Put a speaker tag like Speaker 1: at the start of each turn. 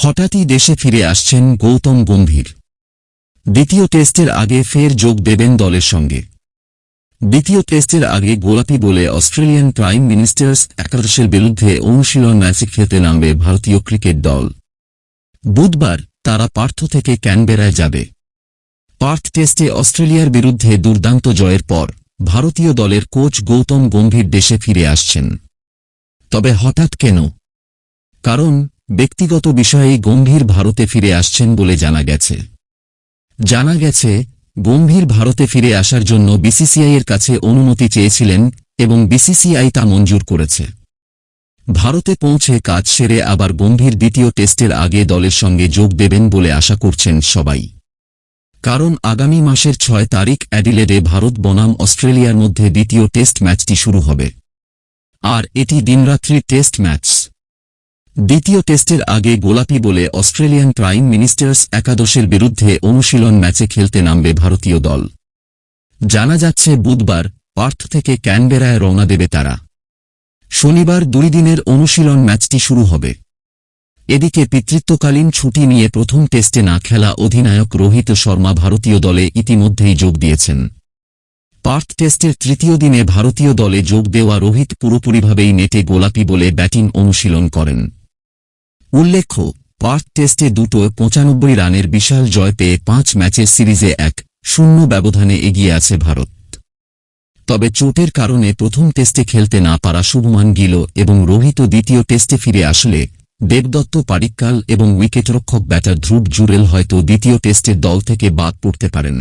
Speaker 1: হঠাৎই দেশে ফিরে আসছেন গৌতম গম্ভীর। দ্বিতীয় টেস্টের আগে ফের যোগ দেবেন দলের সঙ্গে। দ্বিতীয় টেস্টের আগে গোলাপি বলে অস্ট্রেলিয়ান প্রাইম মিনিস্টার্স একাদশের বিরুদ্ধে অনুশীলন ম্যাচে খেলতে নামবে ভারতীয় ক্রিকেট দল। বুধবার তারা পার্থ থেকে ক্যানবেরায় যাবে। পার্থ টেস্টে অস্ট্রেলিয়ার বিরুদ্ধে দুর্দান্ত জয়ের পর ভারতীয় দলের কোচ গৌতম গম্ভীর দেশে ফিরে আসছেন। তবে হঠাৎ কেন? কারণ ব্যক্তিগত বিষয়ে গম্ভীর ভারতে ফিরে আসছেন বলে জানা গেছে। জানা গেছে, গম্ভীর ভারতে ফিরে আসার জন্য বিসিসিআই এর কাছে অনুমতি চেয়েছিলেন এবং বিসিসিআই তা মঞ্জুর করেছে। ভারতে পৌঁছে কাজ সেরে আবার গম্ভীর দ্বিতীয় টেস্টের আগে দলের সঙ্গে যোগ দেবেন বলে আশা করছেন সবাই। কারণ আগামী মাসের ছয় তারিখ অ্যাডিলেডে ভারত বনাম অস্ট্রেলিয়ার মধ্যে দ্বিতীয় টেস্ট ম্যাচটি শুরু হবে। আর এটি দিনরাত্রি টেস্ট ম্যাচ। দ্বিতীয় টেস্টের আগে গোলাপি বলে অস্ট্রেলিয়ান প্রাইম মিনিস্টার্স একাদশের বিরুদ্ধে অনুশীলন ম্যাচে খেলতে নামবে ভারতীয় দল। জানা যাচ্ছে, বুধবার পার্থ থেকে ক্যানবেরায় রওনা দেবে তারা। শনিবার দুই দিনের অনুশীলন ম্যাচটি শুরু হবে। এদিকে পিতৃত্বকালীন ছুটি নিয়ে প্রথম টেস্টে না খেলা অধিনায়ক রোহিত শর্মা ভারতীয় দলে ইতিমধ্যেই যোগ দিয়েছেন। পার্থ টেস্টের তৃতীয় দিনে ভারতীয় দলে যোগ দেওয়া রোহিত পুরোপুরিভাবেই নেটে গোলাপি বলে ব্যাটিং অনুশীলন করেন। উল্লেখ্য, পার্থ টেস্টে দুটো পঁচানব্বই রানের বিশাল জয় পেয়ে পাঁচ ম্যাচের সিরিজে এক শূন্য ব্যবধানে এগিয়ে আছে ভারত। তবে চোটের কারণে প্রথম টেস্টে খেলতে না পারা শুভমান গিল এবং রোহিত দ্বিতীয় টেস্টে ফিরে আসলে দেবদত্ত পারিক্কাল এবং উইকেটরক্ষক ব্যাটার ধ্রুব জুরেল হয়তো দ্বিতীয় টেস্টের দল থেকে বাদ পড়তে পারেন।